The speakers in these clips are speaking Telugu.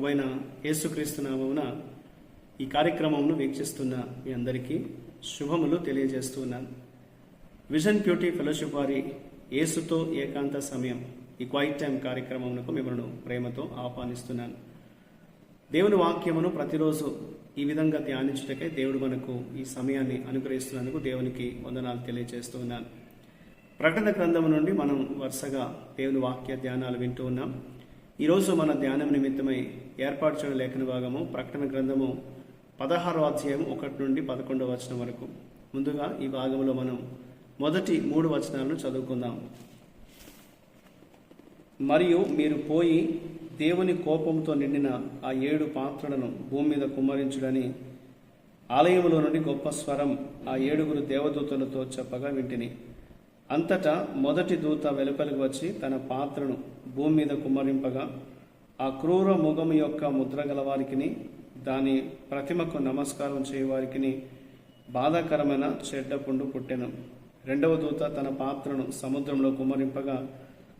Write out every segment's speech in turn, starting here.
ప్రభైన యేసుక్రీస్తు నామమున ఈ కార్యక్రమమును వీక్షిస్తున్న మీ అందరికీ శుభములు తెలియజేస్తున్నాను విజన్ బ్యూటీ ఫెలోషిప్ వారి యేసుతో ఏకాంత సమయం ఈ క్వైట్ టైం కార్యక్రమమునకు మిమ్మల్ని ప్రేమతో ఆహ్వానిస్తున్నాను. దేవుని వాక్యమును ప్రతిరోజు ఈ విధంగా ధ్యానించుటకై దేవుడు మనకు ఈ సమయాన్ని అనుగ్రహిస్తున్నందుకు దేవునికి వందనాలు తెలియజేస్తూ ఉన్నాను. ప్రకటన గ్రంథం నుండి మనం వరుసగా దేవుని వాక్య ధ్యానాలు వింటూ ఉన్నాం. ఈరోజు మన ధ్యానం నిమిత్తమై ఏర్పాటు చేయడం లేఖన భాగము ప్రకటన గ్రంథము పదహారో అధ్యాయం ఒకటి నుండి పదకొండవ వచనం వరకు. ముందుగా ఈ భాగంలో మనం మొదటి మూడు వచనాలను చదువుకుందాం. మరియు మీరు పోయి దేవుని కోపంతో నిండిన ఆ ఏడు పాత్రలను భూమి మీద కుమ్మరించుడని ఆలయంలో నుండి గొప్ప స్వరం ఆ ఏడుగురు దేవదూతలతో చెప్పగా వింటిని. అంతటా మొదటి దూత వెలుపలికి వచ్చి తన పాత్రను భూమి మీద కుమ్మరింపగా ఆ క్రూర ముఖము యొక్క ముద్ర గలవారికిని దాని ప్రతిమకు నమస్కారం చేయవారికిని బాధాకరమైన చెడ్డ పుండు పుట్టెను. రెండవ దూత తన పాత్రను సముద్రంలో కుమ్మరింపగా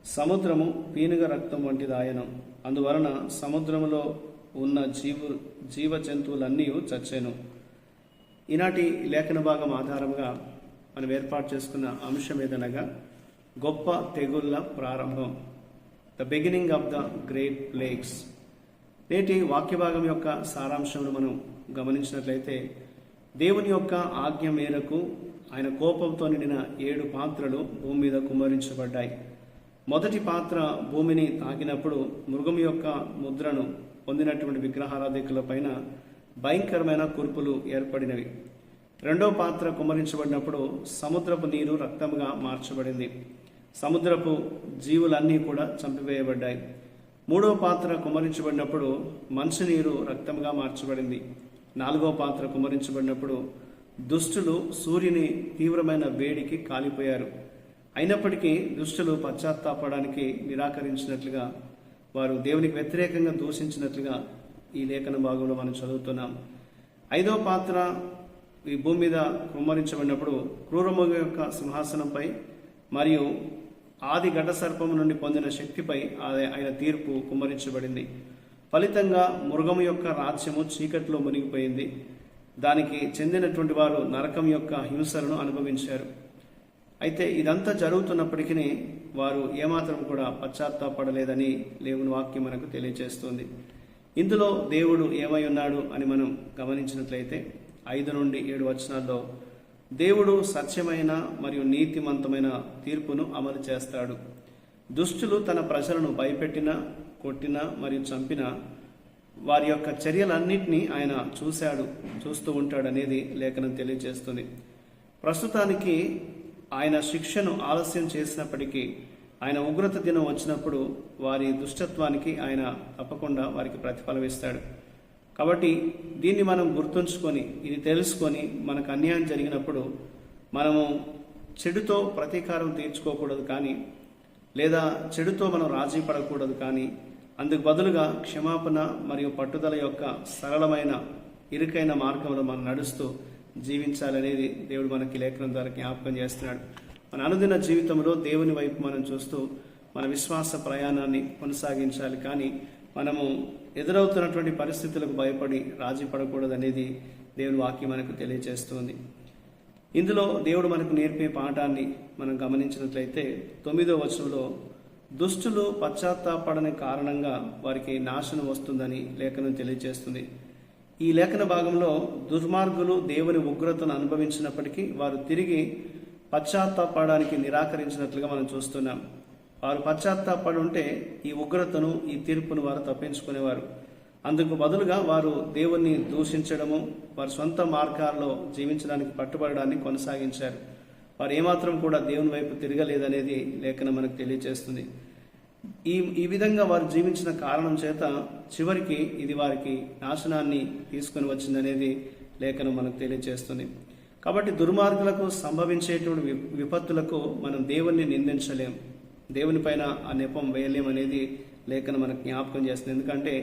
సముద్రము పీనుగ రక్తం వంటిదాయను అందువలన సముద్రంలో ఉన్న జీవు జీవ జంతువులన్నీ చచ్చాను. ఈనాటి లేఖన భాగం ఆధారంగా మనం ఏర్పాటు చేసుకున్న అంశం ఏదనగా గొప్ప తెగుళ్ళ ప్రారంభం the beginning of the great plagues నేటి వాక్య భాగం యొక్క సారాంశంను మనం గమనించినట్లయితే దేవుని యొక్క ఆజ్ఞ మేరకు ఆయన కోపంతో నిండిన ఏడు పాత్రలు భూమి మీద కుమ్మరించబడ్డాయి. మొదటి పాత్ర భూమిని తాకినప్పుడు మృగం యొక్క ముద్రను పొందినటువంటి విగ్రహారాధికుల పైన భయంకరమైన కురుపులు ఏర్పడినవి. రెండో పాత్ర కుమరించబడినప్పుడు సముద్రపు నీరు రక్తముగా మార్చబడింది. సముద్రపు జీవులన్నీ కూడా చంపివేయబడ్డాయి. మూడో పాత్ర కుమ్మరించబడినప్పుడు మంచినీరు రక్తంగా మార్చబడింది. నాలుగో పాత్ర కుమరించబడినప్పుడు దుష్టులు సూర్యుని తీవ్రమైన వేడికి కాలిపోయారు. అయినప్పటికీ దుష్టులు పశ్చాత్తాపడానికి నిరాకరించినట్లుగా వారు దేవునికి వ్యతిరేకంగా దూషించినట్లుగా ఈ లేఖన భాగంలో మనం చదువుతున్నాం. ఐదో పాత్ర ఈ భూమి మీద కుమ్మరించబడినప్పుడు క్రూరమృగ యొక్క సింహాసనంపై మరియు ఆది ఘట సర్పము నుండి పొందిన శక్తిపై ఆయన తీర్పు కుమ్మరించబడింది. ఫలితంగా మృగము యొక్క రాజ్యము చీకట్లో మునిగిపోయింది. దానికి చెందినటువంటి వారు నరకం యొక్క హింసలను అనుభవించారు. అయితే ఇదంతా జరుగుతున్నప్పటికీ వారు ఏమాత్రం కూడా పశ్చాత్తాపడలేదని దేవుని వాక్యం మనకు తెలియజేస్తుంది. ఇందులో దేవుడు ఏమై ఉన్నాడు అని మనం గమనించినట్లయితే ఐదు నుండి ఏడు వచనాల్లో దేవుడు సత్యమైన మరియు నీతిమంతమైన తీర్పును అమలు చేస్తాడు. దుష్టులు తన ప్రజలను భయపెట్టిన కొట్టిన మరియు చంపిన వారి యొక్క చర్యలన్నింటినీ ఆయన చూశాడు చూస్తూ ఉంటాడు అనేది లేఖనం తెలియజేస్తుంది. ప్రస్తుతానికి ఆయన శిక్షను ఆలస్యం చేసినప్పటికీ ఆయన ఉగ్రత దినం వచ్చినప్పుడు వారి దుష్టత్వానికి ఆయన తప్పకుండా వారికి ప్రతిఫలమిస్తాడు. ఇస్తాడు కాబట్టి దీన్ని మనం గుర్తుంచుకొని ఇది తెలుసుకొని మనకు అన్యాయం జరిగినప్పుడు మనము చెడుతో ప్రతీకారం తీర్చుకోకూడదు కానీ లేదా చెడుతో మనం రాజీ పడకూడదు కానీ అందుకు బదులుగా క్షమాపణ మరియు పట్టుదల యొక్క సరళమైన ఇరుకైన మార్గంలో మనం నడుస్తూ జీవించాలనేది దేవుడు మనకి లేఖనం ద్వారా జ్ఞాపకం చేస్తున్నాడు. మన అనుదిన జీవితంలో దేవుని వైపు మనం చూస్తూ మన విశ్వాస ప్రయాణాన్ని కొనసాగించాలి కానీ మనము ఎదురవుతున్నటువంటి పరిస్థితులకు భయపడి రాజీ పడకూడదు అనేది దేవుని వాక్యం మనకు తెలియజేస్తుంది. ఇందులో దేవుడు మనకు నేర్పే పాఠాన్ని మనం గమనించినట్లయితే తొమ్మిదో వచనంలో దుష్టులు పశ్చాత్తాపడని కారణంగా వారికి నాశనం వస్తుందని లేఖనం తెలియజేస్తుంది. ఈ లేఖన భాగంలో దుర్మార్గులు దేవుని ఉగ్రతను అనుభవించినప్పటికీ వారు తిరిగి పశ్చాత్తాపడానికి నిరాకరించినట్లుగా మనం చూస్తున్నాం. వారు పశ్చాత్తాపడి ఉంటే ఈ ఉగ్రతను ఈ తీర్పును వారు తప్పించుకునేవారు. అందుకు బదులుగా వారు దేవుణ్ణి దూషించడము వారి సొంత మార్గాల్లో జీవించడానికి పట్టుబడడాన్ని కొనసాగించారు. వారు ఏమాత్రం కూడా దేవుని వైపు తిరగలేదనేది లేఖన మనకు తెలియజేస్తుంది. ఈ ఈ విధంగా వారు జీవించిన కారణం చేత చివరికి ఇది వారికి నాశనాన్ని తీసుకొని వచ్చిందనేది లేఖనం మనకు తెలియజేస్తుంది. కాబట్టి దుర్మార్గులకు సంభవించేటువంటి విపత్తులకు మనం దేవుణ్ణి నిందించలేం. దేవుని పైన ఆ నెపం వేయలేమనేది లేఖనం మనకు జ్ఞాపకం చేస్తుంది. ఎందుకంటే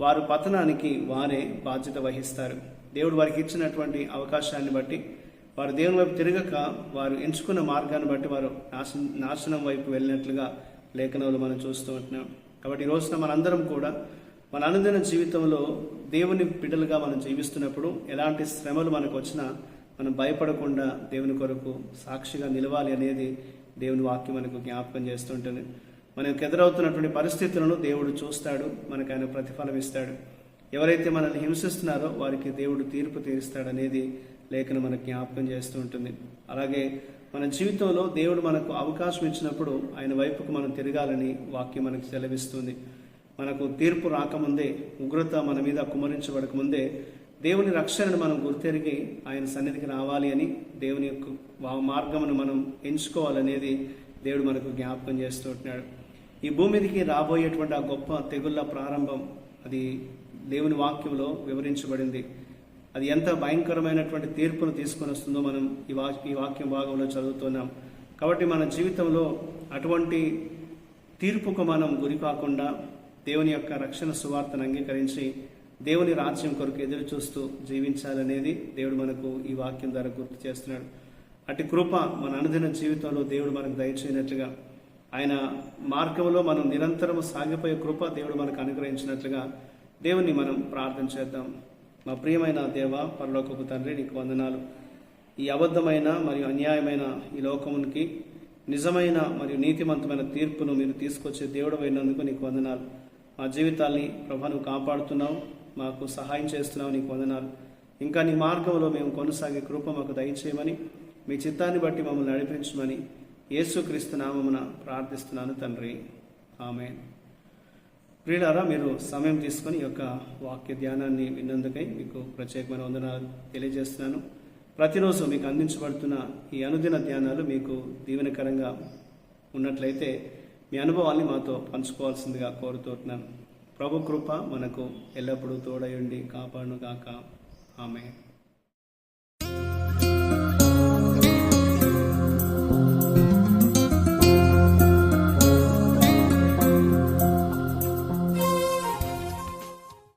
వారు పతనానికి వారే బాధ్యత వహిస్తారు. దేవుడు వారికి ఇచ్చినటువంటి అవకాశాన్ని బట్టి వారు దేవుని వైపు తిరగక వారు ఎంచుకున్న మార్గాన్ని బట్టి వారు నాశనం నాశనం వైపు వెళ్ళినట్లుగా లేఖనంలో మనం చూస్తూ ఉంటున్నాం. కాబట్టి ఈ రోజున మనందరం కూడా మన అనుదిన జీవితంలో దేవుని బిడ్డలుగా మనం జీవిస్తున్నప్పుడు ఎలాంటి శ్రమలు మనకు వచ్చినా మనం భయపడకుండా దేవుని కొరకు సాక్షిగా నిలవాలి అనేది దేవుని వాక్యం మనకు జ్ఞాపకం చేస్తుంటుంది. మనకు ఎదురవుతున్నటువంటి పరిస్థితులను దేవుడు చూస్తాడు మనకు ఆయన ప్రతిఫలం ఇస్తాడు. ఎవరైతే మనల్ని హింసిస్తున్నారో వారికి దేవుడు తీర్పు తీరుస్తాడనేది లేఖను మనకు జ్ఞాపకం చేస్తూ ఉంటుంది అలాగే మన జీవితంలో దేవుడు మనకు అవకాశం ఇచ్చినప్పుడు ఆయన వైపుకు మనం తిరగాలని వాక్యం మనకు సెలవిస్తుంది. మనకు తీర్పు రాకముందే ఉగ్రత మన మీద కుమరించబడక ముందే దేవుని రక్షణను మనం గుర్తెరిగి ఆయన సన్నిధికి రావాలి అని దేవుని యొక్క వా- మార్గమును మనం ఎంచుకోవాలనేది దేవుడు మనకు జ్ఞాపకం చేస్తుంటున్నాడు ఈ భూమి మీదకి రాబోయేటువంటి ఆ గొప్ప తెగుళ్ళ ప్రారంభం అది దేవుని వాక్యంలో వివరించబడింది. అది ఎంత భయంకరమైనటువంటి తీర్పును తీసుకొని వస్తుందో మనం ఈ వా ఈ వాక్యం భాగంలో చదువుతున్నాం. కాబట్టి మన జీవితంలో అటువంటి తీర్పుకు మనం గురి కాకుండా దేవుని యొక్క రక్షణ సువార్తను అంగీకరించి దేవుని రాజ్యం కొరకు ఎదురు చూస్తూ జీవించాలనేది దేవుడు మనకు ఈ వాక్యం ద్వారా గుర్తు చేస్తున్నాడు. అటు కృప మన అనుదిన జీవితంలో దేవుడు మనకు దయచేయనట్లుగా ఆయన మార్గంలో మనం నిరంతరం సాగిపోయే కృప దేవుడు మనకు అనుగ్రహించినట్లుగా దేవుని మనం ప్రార్థన చేద్దాం. మా ప్రియమైన దేవ పరలోకపు తండ్రి నీకు వందనాలు. ఈ అబద్ధమైన మరియు అన్యాయమైన ఈ లోకమునికి నిజమైన మరియు నీతిమంతమైన తీర్పును మీరు తీసుకొచ్చే దేవుడు అయినందుకు నీకు వందనాలు. మా జీవితాల్ని ప్రభా నువ్వు కాపాడుతున్నావు. మాకు సహాయం చేస్తున్నావు నీకు వందనాలు. ఇంకా నీ మార్గంలో మేము కొనసాగే కృప మాకు దయచేయమని మీ చిత్తాన్ని బట్టి మమ్మల్ని నడిపించమని యేసుక్రీస్తు నామమున ప్రార్థిస్తున్నాను తండ్రి. ఆమె ప్రియులారా మీరు సమయం తీసుకొని ఈ యొక్క వాక్య ధ్యానాన్ని విన్నందుకై మీకు ప్రత్యేకమైన వందనాలు తెలియజేస్తున్నాను. ప్రతిరోజు మీకు అందించబడుతున్న ఈ అనుదిన ధ్యానాలు మీకు దీవెనకరంగా ఉన్నట్లయితే మీ అనుభవాల్ని మాతో పంచుకోవాల్సిందిగా కోరుతున్నాను ప్రభు కృప మనకు ఎల్లప్పుడూ తోడయుండి కాపాడును గాక. ఆమె